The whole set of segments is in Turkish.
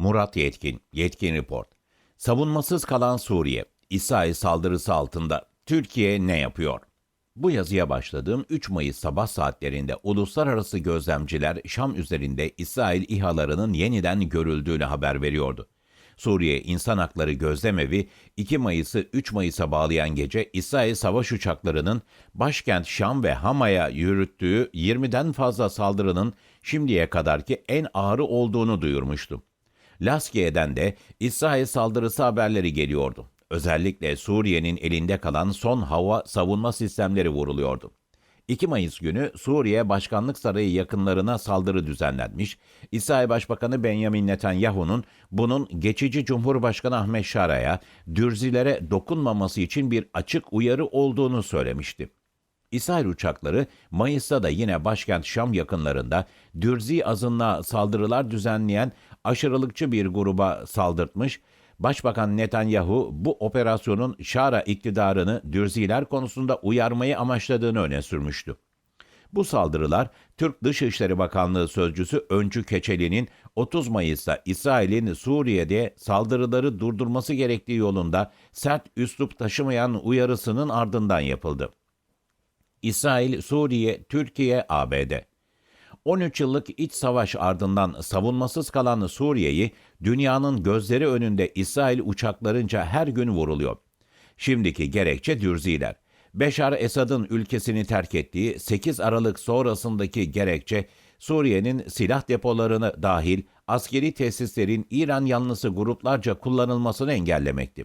Murat Yetkin, Yetkin Report. Savunmasız kalan Suriye, İsrail saldırısı altında Türkiye ne yapıyor? Bu yazıya başladığım 3 Mayıs sabah saatlerinde uluslararası gözlemciler Şam üzerinde İsrail İHA'larının yeniden görüldüğünü haber veriyordu. Suriye İnsan Hakları Gözlemevi 2 Mayıs'ı 3 Mayıs'a bağlayan gece İsrail savaş uçaklarının başkent Şam ve Hama'ya yürüttüğü 20'den fazla saldırının şimdiye kadarki en ağırı olduğunu duyurmuştu. Laskiye'den de İsrail saldırısı haberleri geliyordu. Özellikle Suriye'nin elinde kalan son hava savunma sistemleri vuruluyordu. 2 Mayıs günü Suriye Başkanlık Sarayı yakınlarına saldırı düzenlenmiş, İsrail Başbakanı Benjamin Netanyahu'nun bunun geçici Cumhurbaşkanı Ahmet Şara'ya dürzilere dokunmaması için bir açık uyarı olduğunu söylemişti. İsrail uçakları Mayıs'ta da yine başkent Şam yakınlarında Dürzi azınlığa saldırılar düzenleyen aşırılıkçı bir gruba saldırtmış, Başbakan Netanyahu bu operasyonun Şara iktidarını Dürziler konusunda uyarmayı amaçladığını öne sürmüştü. Bu saldırılar Türk Dışişleri Bakanlığı Sözcüsü Öncü Keçeli'nin 30 Mayıs'ta İsrail'in Suriye'de saldırıları durdurması gerektiği yolunda sert üslup taşımayan uyarısının ardından yapıldı. İsrail, Suriye, Türkiye, ABD 13 yıllık iç savaş ardından savunmasız kalan Suriye'yi dünyanın gözleri önünde İsrail uçaklarınca her gün vuruluyor. Şimdiki gerekçe dürziler. Beşar Esad'ın ülkesini terk ettiği 8 Aralık sonrasındaki gerekçe Suriye'nin silah depolarını dahil askeri tesislerin İran yanlısı gruplarca kullanılmasını engellemekti.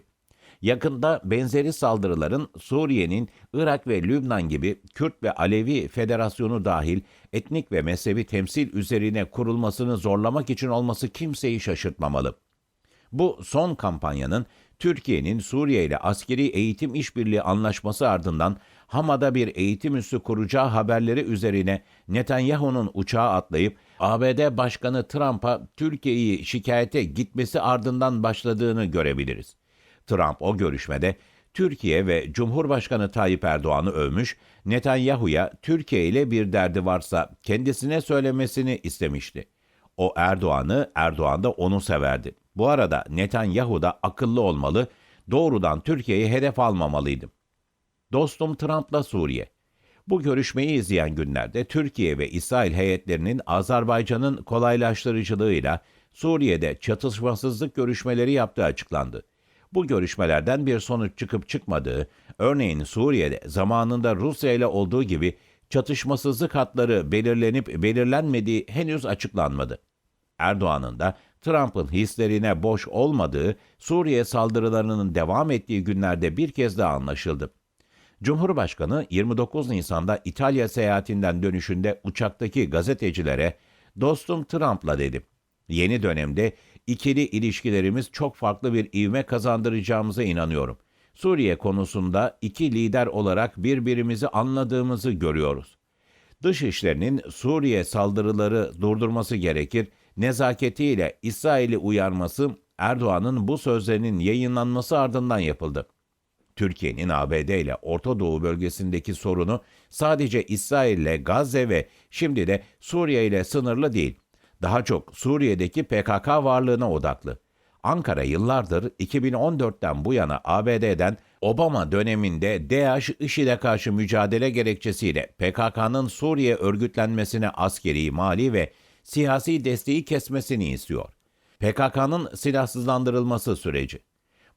Yakında benzeri saldırıların Suriye'nin Irak ve Lübnan gibi Kürt ve Alevi Federasyonu dahil etnik ve mezhebi temsil üzerine kurulmasını zorlamak için olması kimseyi şaşırtmamalı. Bu son kampanyanın Türkiye'nin Suriye ile askeri eğitim işbirliği anlaşması ardından Hama'da bir eğitim üssü kuracağı haberleri üzerine Netanyahu'nun uçağa atlayıp ABD Başkanı Trump'a Türkiye'yi şikayete gitmesi ardından başladığını görebiliriz. Trump o görüşmede Türkiye ve Cumhurbaşkanı Tayyip Erdoğan'ı övmüş, Netanyahu'ya Türkiye ile bir derdi varsa kendisine söylemesini istemişti. O Erdoğan'ı, Erdoğan da onu severdi. Bu arada Netanyahu da akıllı olmalı, doğrudan Türkiye'yi hedef almamalıydı. Dostum Trump'la Suriye. Bu görüşmeyi izleyen günlerde Türkiye ve İsrail heyetlerinin Azerbaycan'ın kolaylaştırıcılığıyla Suriye'de çatışmasızlık görüşmeleri yaptığı açıklandı. Bu görüşmelerden bir sonuç çıkıp çıkmadığı, örneğin Suriye'de zamanında Rusya ile olduğu gibi çatışmasızlık hatları belirlenip belirlenmediği henüz açıklanmadı. Erdoğan'ın da Trump'ın hislerine boş olmadığı, Suriye saldırılarının devam ettiği günlerde bir kez daha anlaşıldı. Cumhurbaşkanı 29 Nisan'da İtalya seyahatinden dönüşünde uçaktaki gazetecilere "Dostum Trump'la" dedi. Yeni dönemde ikili ilişkilerimiz çok farklı bir ivme kazandıracağımıza inanıyorum. Suriye konusunda iki lider olarak birbirimizi anladığımızı görüyoruz. Dışişlerinin Suriye saldırıları durdurması gerekir, nezaketiyle İsrail'i uyarması Erdoğan'ın bu sözlerinin yayınlanması ardından yapıldı. Türkiye'nin ABD ile Orta Doğu bölgesindeki sorunu sadece İsrail ile Gazze ve şimdi de Suriye ile sınırlı değil daha çok Suriye'deki PKK varlığına odaklı. Ankara yıllardır 2014'ten bu yana ABD'den Obama döneminde DAEŞ IŞİD'e karşı mücadele gerekçesiyle PKK'nın Suriye örgütlenmesine askeri, mali ve siyasi desteği kesmesini istiyor. PKK'nın silahsızlandırılması süreci.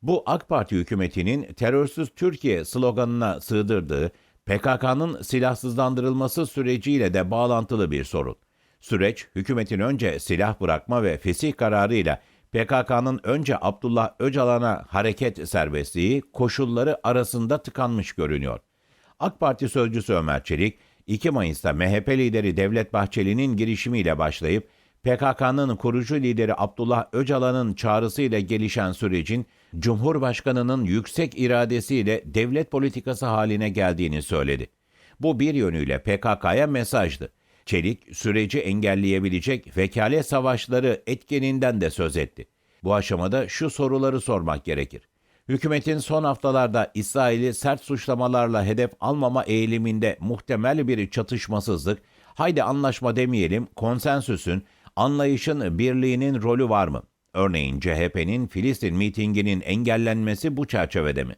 Bu AK Parti hükümetinin terörsüz Türkiye sloganına sığdırdığı PKK'nın silahsızlandırılması süreciyle de bağlantılı bir sorun. Süreç, hükümetin önce silah bırakma ve fesih kararıyla PKK'nın önce Abdullah Öcalan'a hareket serbestliği koşulları arasında tıkanmış görünüyor. AK Parti sözcüsü Ömer Çelik, 2 Mayıs'ta MHP lideri Devlet Bahçeli'nin girişimiyle başlayıp PKK'nın kurucu lideri Abdullah Öcalan'ın çağrısıyla gelişen sürecin Cumhurbaşkanı'nın yüksek iradesiyle devlet politikası haline geldiğini söyledi. Bu bir yönüyle PKK'ya mesajdı. Çelik süreci engelleyebilecek vekale savaşları etkeninden de söz etti. Bu aşamada şu soruları sormak gerekir. Hükümetin son haftalarda İsrail'i sert suçlamalarla hedef almama eğiliminde muhtemel bir çatışmasızlık, haydi anlaşma demeyelim, konsensüsün, anlayışın birliğinin rolü var mı? Örneğin CHP'nin Filistin mitinginin engellenmesi bu çerçevede mi?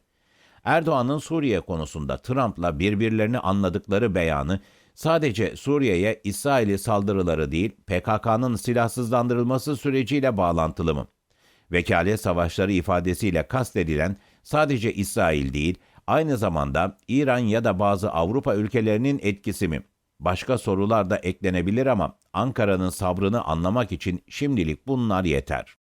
Erdoğan'ın Suriye konusunda Trump'la birbirlerini anladıkları beyanı sadece Suriye'ye İsrail'i saldırıları değil PKK'nın silahsızlandırılması süreciyle bağlantılı mı? Vekalet savaşları ifadesiyle kastedilen sadece İsrail değil, aynı zamanda İran ya da bazı Avrupa ülkelerinin etkisi mi? Başka sorular da eklenebilir ama Ankara'nın sabrını anlamak için şimdilik bunlar yeter.